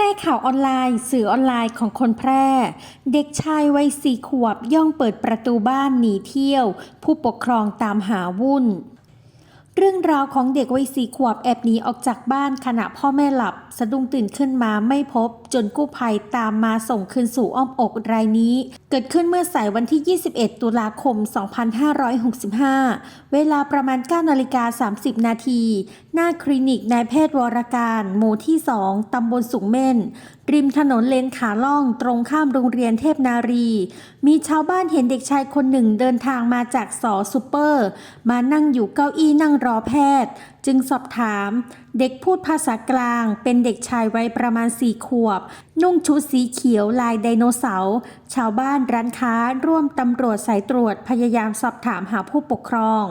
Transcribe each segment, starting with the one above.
พร่ข่าวออนไลน์ สื่อออนไลน์ของคนแพร่ เด็กชายวัยสี่ขวบย่องเปิดประตูบ้านหนีเที่ยว ผู้ปกครองตามหาวุ่น เรื่องราวของเด็กวัยสี่ขวบแอบหนีออกจากบ้านขณะพ่อแม่หลับ สะดุ้งตื่นขึ้นมาไม่พบจนกู้ภัยตามมาส่งคืนสู่อ้อมอกรายนี้ เกิดขึ้นเมื่อสายวันที่ 21 ตุลาคม 2565 เวลาประมาณ 9 นาฬิกา 30 นาที หน้าคลินิกนายแพทย์วรการ หมู่ที่ 2 ตำบลสุงเม่น ริมถนนเลนขาล่องตรงข้ามโรงเรียนเทพนารี มีชาวบ้านเห็นเด็กชายคนหนึ่งเดินทางมาจากสอซูเปอร์ มานั่งอยู่เก้าอี้นั่งรอแพทย์ จึงสอบถาม เด็กพูดภาษากลาง เป็นเด็กชายวัยประมาณสี่ขวบ นุ่งชุดสีเขียวลายไดโนเสาร์ ชาวบ้านร้านค้าร่วมตำรวจสายตรวจพยายามสอบถามหาผู้ปกครอง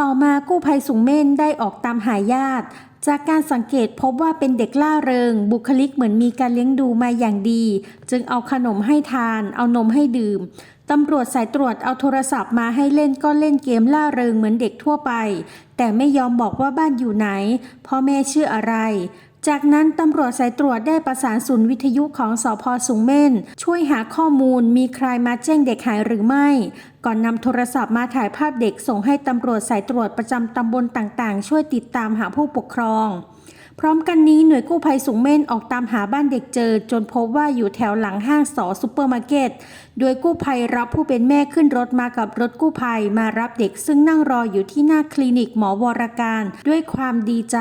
ต่อมากู้ภัยสูงเม่นได้ออกตามหาญาติ จากการสังเกตพบว่าเป็นเด็กล่าเริง บุคลิกเหมือนมีการเลี้ยงดูมาอย่างดี จึงเอาขนมให้ทาน เอานมให้ดื่มตำรวจสายตรวจเอาโทรศัพท์มาให้เล่นก็เล่นเกมล่าเริงเหมือนเด็กทั่วไป แต่ไม่ยอมบอกว่าบ้านอยู่ไหนพ่อแม่ชื่ออะไร จากนั้นตำรวจสายตรวจได้ประสานศูนย์วิทยุของสพสูงเม่น ช่วยหาข้อมูลมีใครมาแจ้งเด็กหายหรือไม่ ก่อนนำโทรศัพท์มาถ่ายภาพเด็กส่งให้ตำรวจสายตรวจประจำตำบลต่างๆ ช่วยติดตามหาผู้ปกครอง พร้อมกันนี้หน่วยกู้ภัยสูงเม่นออกตามหาบ้านเด็กเจอ จนพบว่าอยู่แถวหลังห้างสอซูเปอร์มาร์เก็ต โดยกู้ภัยรับผู้เป็นแม่ขึ้นรถมากับรถกู้ภัยมารับเด็กซึ่งนั่งรออยู่ที่หน้าคลินิกหมอวรการด้วยความดีใจ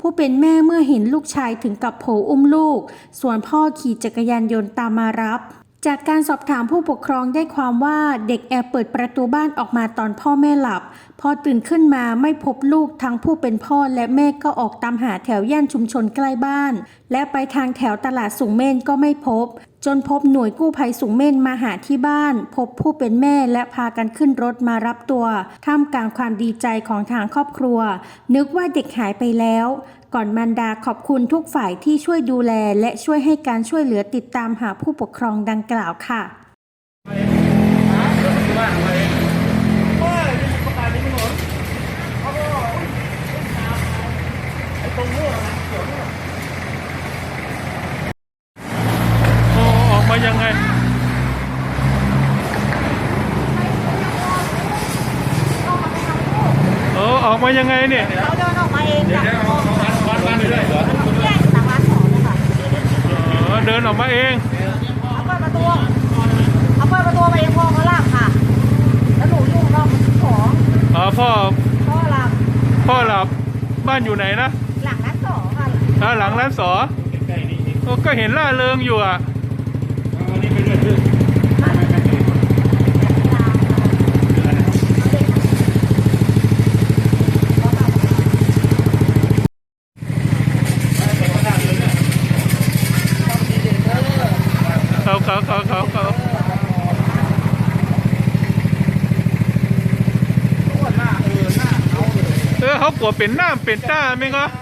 ผู้เป็นแม่เมื่อเห็นลูกชายถึงกับโผอุ้มลูก ส่วนพ่อขี่จักรยานยนต์ตามมารับ จากการสอบถามผู้ปกครองได้ความว่าเด็กแอบเปิดประตูบ้านออกมาตอนพ่อแม่หลับ พอตื่นขึ้นมาไม่พบลูกทั้งผู้เป็นพ่อและแม่ก็ออกตามหาแถวย่านชุมชนใกล้บ้าน และไปทางแถวตลาดสูงเม่นก็ไม่พบ จนพบหน่วยกู้ภัยสูงเม่นมาหาที่บ้าน พบผู้เป็นแม่และพากันขึ้นรถมารับตัว ท่ามกลางความดีใจของทางครอบครัว นึกว่าเด็กหายไปแล้ว ก่อนมารดาขอบคุณทุกฝ่ายที่ช่วยดูแล และช่วยให้การช่วยเหลือติดตามหาผู้ปกครองดังกล่าวค่ะ โอ้ออกมายังไง เออออกมายังไงเนี่ย เขาเดินออกมาเองจากห้องแยกจากร้านของเลยค่ะ เออเดิ นออกมาเองเขาเปิดประตูเขาเปิดประตูมาเองพ่อเขาหลับค่ะ แล้วหนูอยู่ข้างนอกของอ๋อพ่อพ่อหลับพ่อหลับบ้านอยู่ไหนนะหลังร้านสองค่ะอ่าหลังร้านสอโอ้ก็เห็นล่าเริงอยู่อะเขาเขาเขาเขาเขาเออเขากลัวเป็นหน้าเป็นตาไหมก็เ